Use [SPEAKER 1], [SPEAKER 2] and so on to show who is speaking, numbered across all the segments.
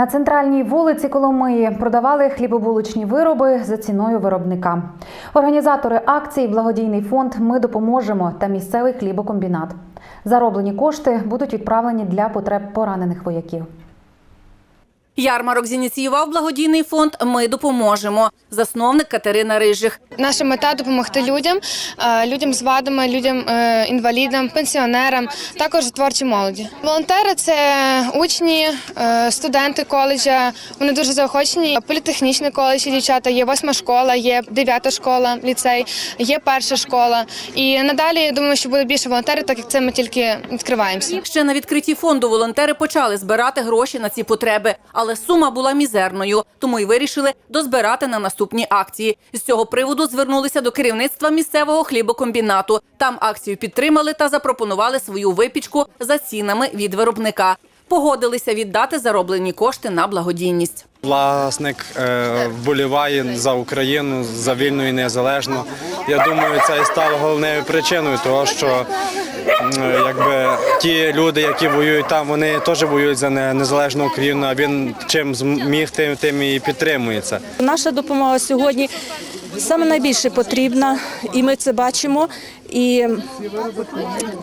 [SPEAKER 1] На центральній вулиці Коломиї продавали хлібобулочні вироби за ціною виробника. Організатори акції Благодійний фонд Ми допоможемо та місцевий хлібокомбінат. Зароблені кошти будуть відправлені для потреб поранених вояків.
[SPEAKER 2] Ярмарок зініціював благодійний фонд Ми допоможемо. Засновник Катерина Рижих.
[SPEAKER 3] Наша мета допомогти людям, е, людям з вадами, людям е, інвалідам, пенсіонерам, також творчій молоді. Волонтери це учні, е, студенти коледжа. Вони дуже заохочені. Політехнічний коледж дівчата, є восьма школа, є дев'ята школа, ліцей, є перша школа. І надалі я думаю, що буде більше волонтерів, так як це ми тільки відкриваємося.
[SPEAKER 2] Ще на відкритті фонду волонтери почали збирати гроші на ці потреби, але сума була мізерною, тому й вирішили дозбирати на наступні акції. З цього приводу звернулися до керівництва місцевого хлібокомбінату. Там акцію підтримали та запропонували свою випічку за цінами від виробника. Погодилися віддати зароблені кошти на благодійність.
[SPEAKER 4] Власник е, вболіває за Україну за вільну і незалежну. Я думаю, це і стало головною причиною того, що якби ті люди, які воюють там, вони теж воюють за незалежну Україну. А він чим зміг, тим тим і підтримується.
[SPEAKER 5] Наша допомога сьогодні саме найбільше потрібна, і ми це бачимо. І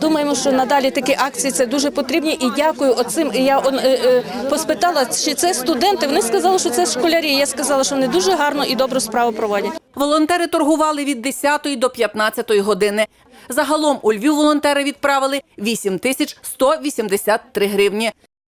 [SPEAKER 5] думаємо, що надалі такі акції це дуже потрібні. І дякую оцим. І я е, е, поспитала, чи це студенти. Вони сказали, що це школярі. Я сказала, що вони дуже гарно і добру справу проводять.
[SPEAKER 2] Волонтери торгували від 10 до 15 години. Загалом у Львів волонтери відправили 8 тисяч 183 гривні.